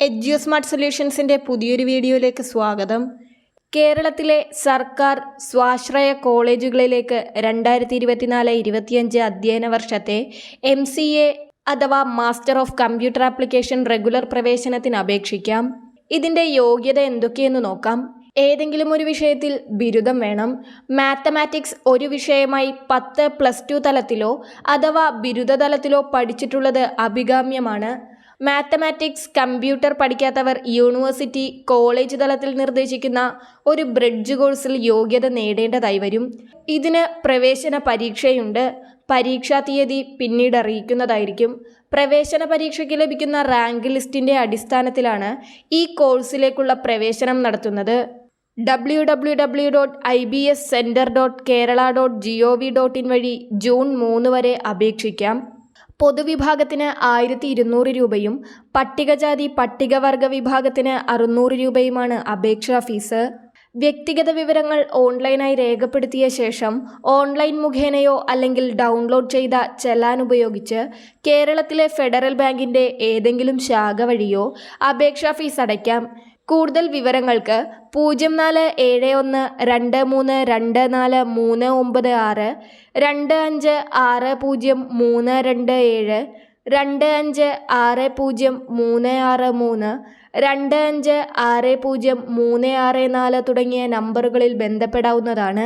Edu smart സൊല്യൂഷൻസിന്റെ പുതിയൊരു വീഡിയോയിലേക്ക് സ്വാഗതം. കേരളത്തിലെ സർക്കാർ സ്വാശ്രയ കോളേജുകളിലേക്ക് രണ്ടായിരത്തി ഇരുപത്തിനാല് ഇരുപത്തിയഞ്ച് അധ്യയന വർഷത്തെ എം സി എ അഥവാ master of computer application regular പ്രവേശനത്തിന് അപേക്ഷിക്കാം. ഇതിന്റെ യോഗ്യത എന്തൊക്കെയെന്ന് നോക്കാം. ഏതെങ്കിലും ഒരു വിഷയത്തിൽ ബിരുദം വേണം. മാത്തമാറ്റിക്സ് ഒരു വിഷയമായി പത്ത് പ്ലസ് ടു തലത്തിലോ അഥവാ ബിരുദ തലത്തിലോ പഠിച്ചിട്ടുള്ളത് അഭികാമ്യമാണ്. മാത്തമാറ്റിക്സ് കമ്പ്യൂട്ടർ പഠിക്കാത്തവർ യൂണിവേഴ്സിറ്റി കോളേജ് തലത്തിൽ നിർദ്ദേശിക്കുന്ന ഒരു ബ്രിഡ്ജ് കോഴ്സിൽ യോഗ്യത നേടേണ്ടതായി വരും. ഇതിന് പ്രവേശന പരീക്ഷയുണ്ട്. പരീക്ഷാ തീയതി പിന്നീട് അറിയിക്കുന്നതായിരിക്കും. പ്രവേശന പരീക്ഷയ്ക്ക് ലഭിക്കുന്ന റാങ്ക് ലിസ്റ്റിന്റെ അടിസ്ഥാനത്തിലാണ് ഈ കോഴ്സിലേക്കുള്ള പ്രവേശനം നടത്തുന്നത്. W W W dot I B S center dot Kerala dot G O V dot in വഴി ജൂൺ മൂന്ന് വരെ അപേക്ഷിക്കാം. പൊതുവിഭാഗത്തിന് ആയിരത്തി ഇരുന്നൂറ് രൂപയും പട്ടികജാതി പട്ടികവർഗ വിഭാഗത്തിന് അറുന്നൂറ് രൂപയുമാണ് അപേക്ഷാ ഫീസ്. വ്യക്തിഗത വിവരങ്ങൾ ഓൺലൈനായി രേഖപ്പെടുത്തിയ ശേഷം ഓൺലൈൻ മുഖേനയോ അല്ലെങ്കിൽ ഡൗൺലോഡ് ചെയ്ത ചെലാൻ ഉപയോഗിച്ച് കേരളത്തിലെ ഫെഡറൽ ബാങ്കിന്റെ ഏതെങ്കിലും ശാഖ വഴിയോ അപേക്ഷാ ഫീസ് അടയ്ക്കാം. കൂടുതൽ വിവരങ്ങൾക്ക് പൂജ്യം നാല് ഏഴ് ഒന്ന് രണ്ട് മൂന്ന് രണ്ട് നാല് മൂന്ന് ഒമ്പത് ആറ് രണ്ട് അഞ്ച് ആറ് പൂജ്യം മൂന്ന് രണ്ട് ഏഴ് രണ്ട് അഞ്ച് ആറ് പൂജ്യം മൂന്ന് ആറ് മൂന്ന് രണ്ട് അഞ്ച് ആറ് പൂജ്യം മൂന്ന് ആറ് നാല് തുടങ്ങിയ നമ്പറുകളിൽ ബന്ധപ്പെടാവുന്നതാണ്.